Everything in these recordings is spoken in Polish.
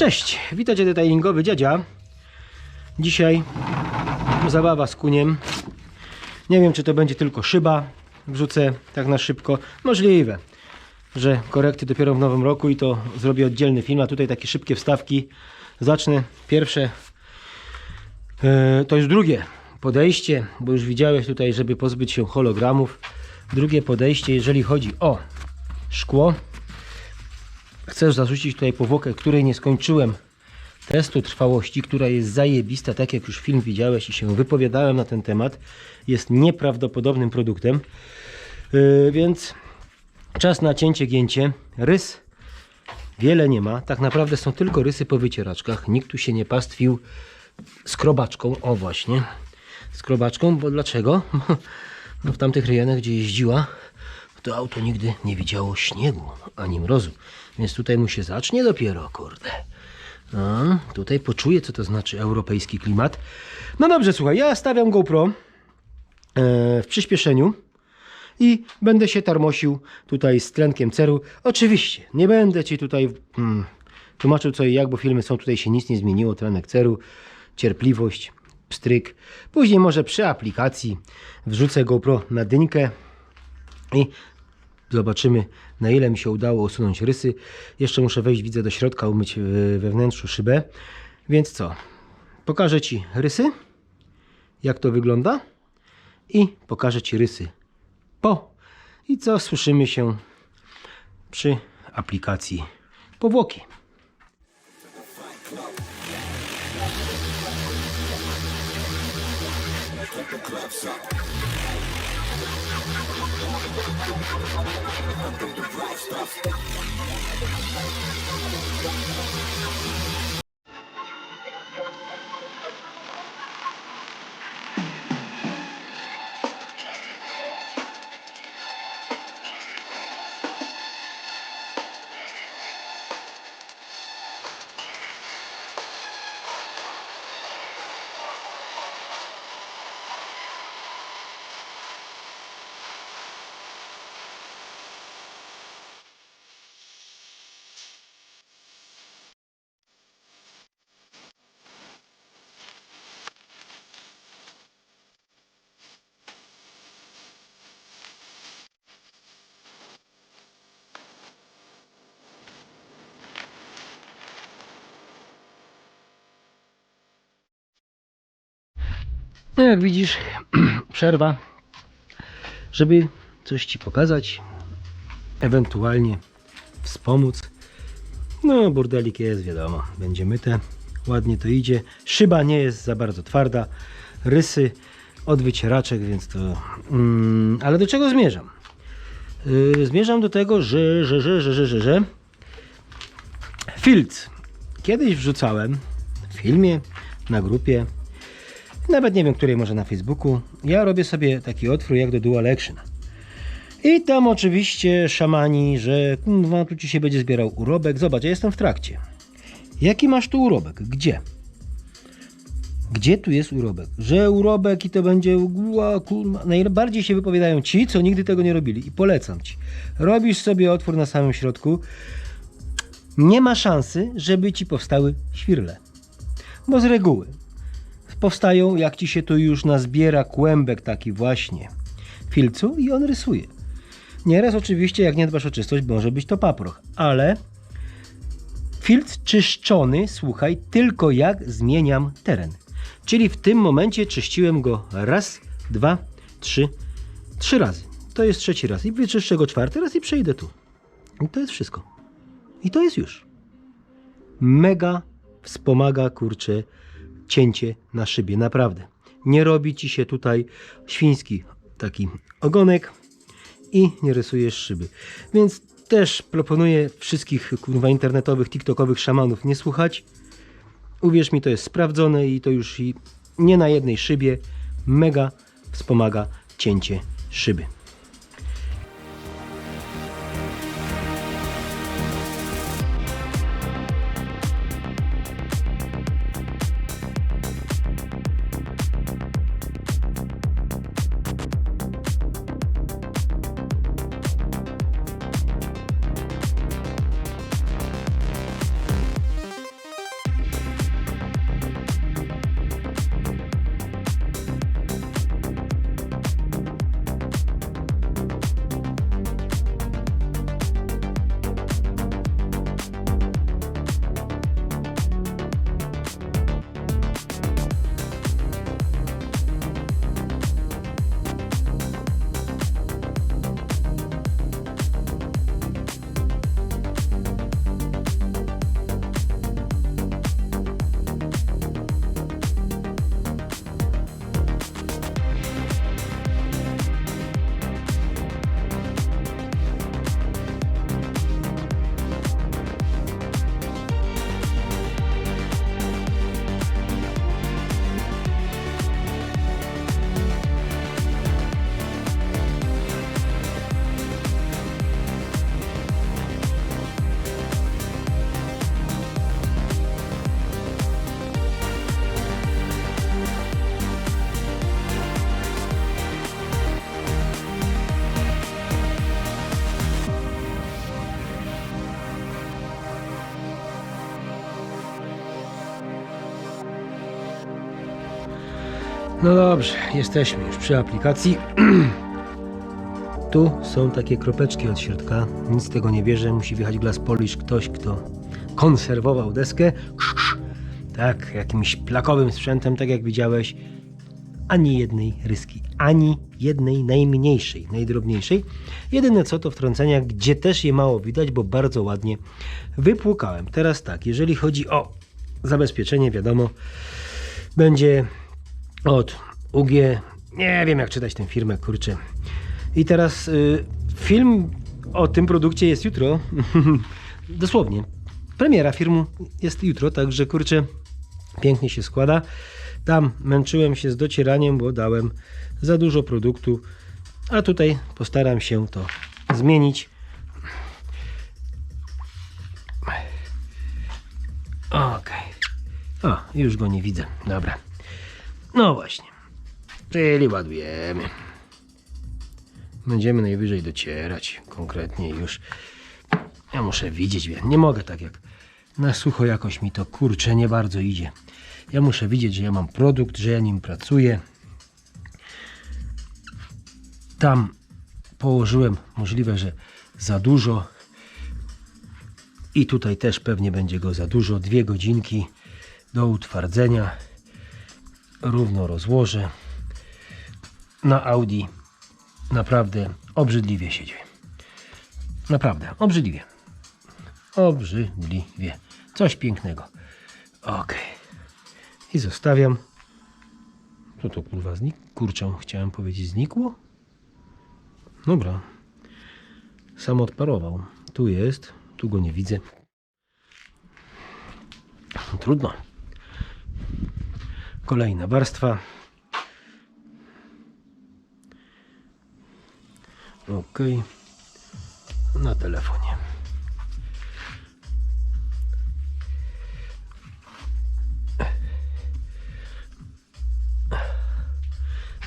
Cześć, witajcie detailingowy dziadzia. Dzisiaj zabawa z kuniem. Nie wiem, czy to będzie tylko szyba. Wrzucę tak na szybko. Możliwe, że korekty dopiero w nowym roku i to zrobię oddzielny film. A tutaj takie szybkie wstawki. Zacznę pierwsze. e, To już drugie podejście, bo już widziałeś tutaj, żeby pozbyć się hologramów. Drugie podejście, jeżeli chodzi o szkło. Chcę zarzucić tutaj powłokę, której nie skończyłem testu trwałości, która jest zajebista, tak jak już film widziałeś i się wypowiadałem na ten temat. Jest nieprawdopodobnym produktem. Yy, więc czas na cięcie, gięcie. Rys wiele nie ma. Tak naprawdę są tylko rysy po wycieraczkach. Nikt tu się nie pastwił skrobaczką. O właśnie. Skrobaczką, bo dlaczego? No w tamtych rejonach, gdzie jeździła, to auto nigdy nie widziało śniegu ani mrozu. Więc tutaj mu się zacznie dopiero, kurde. No, tutaj poczuję, co to znaczy europejski klimat. No dobrze, słuchaj, ja stawiam GoPro e, w przyspieszeniu i będę się tarmosił tutaj z tlenkiem ceru. Oczywiście, nie będę Ci tutaj hmm, tłumaczył co i jak, bo filmy są, tutaj się nic nie zmieniło. Tlenek ceru, cierpliwość, pstryk. Później może przy aplikacji wrzucę GoPro na dynkę i zobaczymy na ile mi się udało usunąć rysy. Jeszcze muszę wejść, widzę, do środka, umyć e, we wnętrzu szybę. Więc co? Pokażę Ci rysy, jak to wygląda i pokażę Ci rysy po. I co? Słyszymy się przy aplikacji powłoki. I'm doing the right stuff. No jak widzisz, przerwa, żeby coś Ci pokazać, ewentualnie wspomóc. No, burdelik jest, wiadomo, będzie myte, ładnie to idzie. Szyba nie jest za bardzo twarda, rysy od wycieraczek, więc to... Mm, ale do czego zmierzam? Yy, zmierzam do tego, że, że, że, że, że, że, że filc kiedyś wrzucałem w filmie, na grupie, nawet nie wiem, której może na Facebooku. Ja robię sobie taki otwór jak do Dual Action. I tam oczywiście szamani, że kurwa, tu ci się będzie zbierał urobek. Zobacz, ja jestem w trakcie. Jaki masz tu urobek? Gdzie? Gdzie tu jest urobek? Że urobek i to będzie kurwa. Najbardziej się wypowiadają ci, co nigdy tego nie robili. I polecam ci. Robisz sobie otwór na samym środku. Nie ma szansy, żeby ci powstały świrle. Bo z reguły powstają, jak ci się tu już nazbiera kłębek taki właśnie filcu i on rysuje. Nieraz oczywiście, jak nie dbasz o czystość, może być to paproch, ale filc czyszczony, słuchaj, tylko jak zmieniam teren. Czyli w tym momencie czyściłem go raz, dwa, trzy, trzy razy. To jest trzeci raz. I wyczyszczę go czwarty raz i przejdę tu. I to jest wszystko. I to jest już. Mega wspomaga, kurczę, cięcie na szybie, naprawdę. Nie robi ci się tutaj świński taki ogonek i nie rysujesz szyby. Więc też proponuję wszystkich kurwa internetowych, tiktokowych szamanów nie słuchać. Uwierz mi, to jest sprawdzone i to już i nie na jednej szybie mega wspomaga cięcie szyby. No dobrze, jesteśmy już przy aplikacji. Tu są takie kropeczki od środka. Nic z tego nie bierze. Musi wjechać glass polish ktoś, kto konserwował deskę. Tak, jakimś plakowym sprzętem, tak jak widziałeś. Ani jednej ryski, ani jednej najmniejszej, najdrobniejszej. Jedyne co to wtrącenia, gdzie też je mało widać, bo bardzo ładnie wypłukałem. Teraz tak, jeżeli chodzi o zabezpieczenie, wiadomo, będzie od UG. Nie wiem, jak czytać tę firmę, kurczę. I teraz y, film o tym produkcie jest jutro. Dosłownie. Premiera filmu jest jutro, także kurczę, pięknie się składa. Tam męczyłem się z docieraniem, bo dałem za dużo produktu, a tutaj postaram się to zmienić. Okej. O, już go nie widzę. Dobra. No właśnie. Czyli ładujemy. Będziemy najwyżej docierać. Konkretnie już. Ja muszę widzieć, nie mogę tak jak na sucho jakoś mi to kurczę nie bardzo idzie. Ja muszę widzieć, że ja mam produkt, że ja nim pracuję. Tam położyłem możliwe, że za dużo. I tutaj też pewnie będzie go za dużo. Dwie godzinki do utwardzenia. Równo rozłożę. Na Audi naprawdę obrzydliwie siedzi. Naprawdę, obrzydliwie. Obrzydliwie. Coś pięknego. Ok. I zostawiam. Co to kurwa znik? Kurczę, chciałem powiedzieć znikło? Dobra. Sam odparował. Tu jest. Tu go nie widzę. Trudno. Kolejna warstwa. Ok. Na telefonie.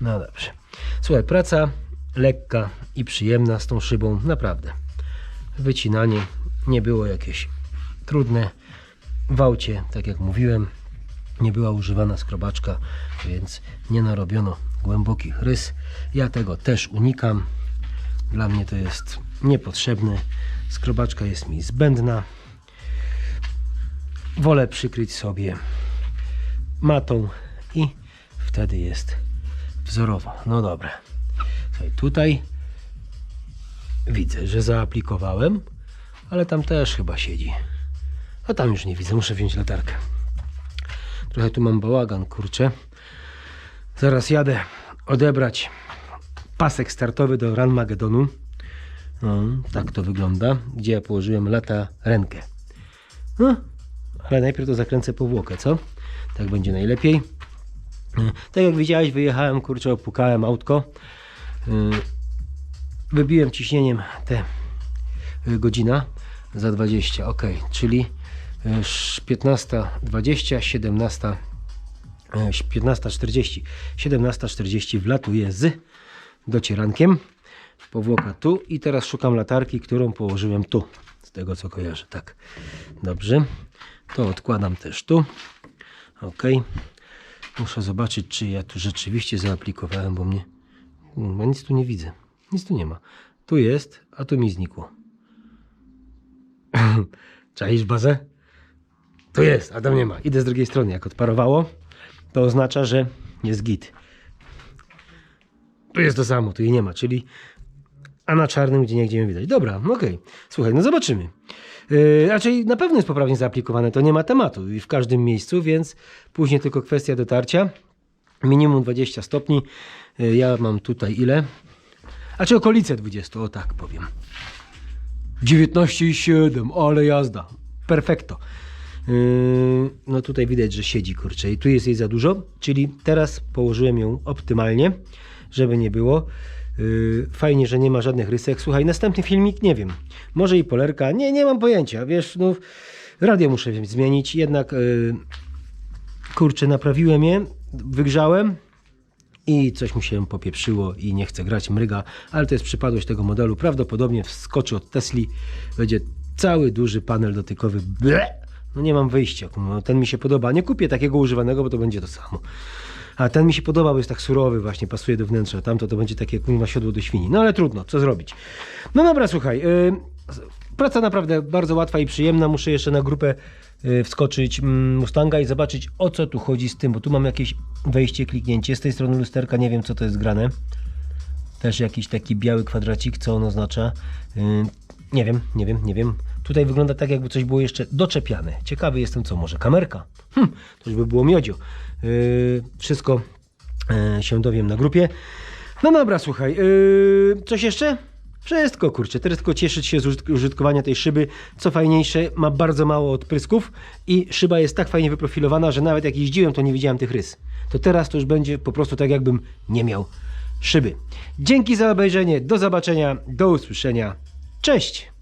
No dobrze. Słuchaj, praca lekka i przyjemna z tą szybą, naprawdę. Wycinanie nie było jakieś trudne. W aucie, tak jak mówiłem, nie była używana skrobaczka, więc nie narobiono głębokich rys. Ja tego też unikam. Dla mnie to jest niepotrzebne. Skrobaczka jest mi zbędna. Wolę przykryć sobie matą i wtedy jest wzorowo. No dobra. Słuchaj, tutaj widzę, że zaaplikowałem, ale tam też chyba siedzi. A tam już nie widzę, muszę wziąć latarkę. Trochę tu mam bałagan, kurczę. Zaraz jadę odebrać pasek startowy do Run Magedonu. No, tak to wygląda, gdzie ja położyłem lata rękę. No, ale najpierw to zakręcę powłokę, co? Tak będzie najlepiej. Tak jak widziałeś, wyjechałem, kurczę, opukałem autko. Wybiłem ciśnieniem te y, godzina za 20, ok, czyli 15.20, 17, y, 15.40, 17.40 wlatuje z docierankiem. Powłoka tu i teraz szukam latarki, którą położyłem tu, z tego co kojarzę, tak. Dobrze, to odkładam też tu, ok. Muszę zobaczyć, czy ja tu rzeczywiście zaaplikowałem, bo mnie. Bo nic tu nie widzę. Nic tu nie ma. Tu jest, a tu mi znikło. Czaisz bazę? Tu jest, a tam nie ma. Idę z drugiej strony. Jak odparowało, to oznacza, że jest git. Tu jest to samo, tu jej nie ma, czyli a na czarnym gdzie niegdzie ją widać. Dobra, no okej. Słuchaj, no zobaczymy. Yy, raczej na pewno jest poprawnie zaaplikowane, to nie ma tematu i w każdym miejscu, więc później tylko kwestia dotarcia. Minimum 20 stopni. Yy, ja mam tutaj ile? A czy okolice 20, o tak powiem. 19,7, ale jazda. Perfekto. Yy, no tutaj widać, że siedzi kurczę i tu jest jej za dużo, czyli teraz położyłem ją optymalnie, żeby nie było. Yy, fajnie, że nie ma żadnych rysek. Słuchaj, następny filmik, nie wiem, może i polerka, nie, nie mam pojęcia, wiesz, no radio muszę zmienić, jednak yy, kurczę, naprawiłem je, wygrzałem i coś mi się popieprzyło i nie chcę grać mryga, ale to jest przypadłość tego modelu. Prawdopodobnie wskoczy od Tesli, będzie cały duży panel dotykowy. Ble! No nie mam wyjścia, no, ten mi się podoba. Nie kupię takiego używanego, bo to będzie to samo. A ten mi się podoba, bo jest tak surowy, właśnie pasuje do wnętrza. Tamto to będzie takie ma siodło do świni. No ale trudno, co zrobić. No dobra, słuchaj. Yy, praca naprawdę bardzo łatwa i przyjemna. Muszę jeszcze na grupę yy, wskoczyć mm, Mustanga i zobaczyć o co tu chodzi z tym, bo tu mam jakieś wejście, kliknięcie. Z tej strony lusterka nie wiem co to jest grane. Też jakiś taki biały kwadracik, co on oznacza. Yy, nie wiem, nie wiem, nie wiem. Tutaj wygląda tak, jakby coś było jeszcze doczepiane. Ciekawy jestem, co może kamerka. Hm, to by było miodzio. Yy, wszystko yy, się dowiem na grupie. No dobra, słuchaj. Yy, coś jeszcze? Wszystko, kurczę. Teraz tylko cieszyć się z użytk- użytkowania tej szyby. Co fajniejsze, ma bardzo mało odprysków i szyba jest tak fajnie wyprofilowana, że nawet jak jeździłem, to nie widziałem tych rys. To teraz to już będzie po prostu tak, jakbym nie miał szyby. Dzięki za obejrzenie. Do zobaczenia. Do usłyszenia. Cześć!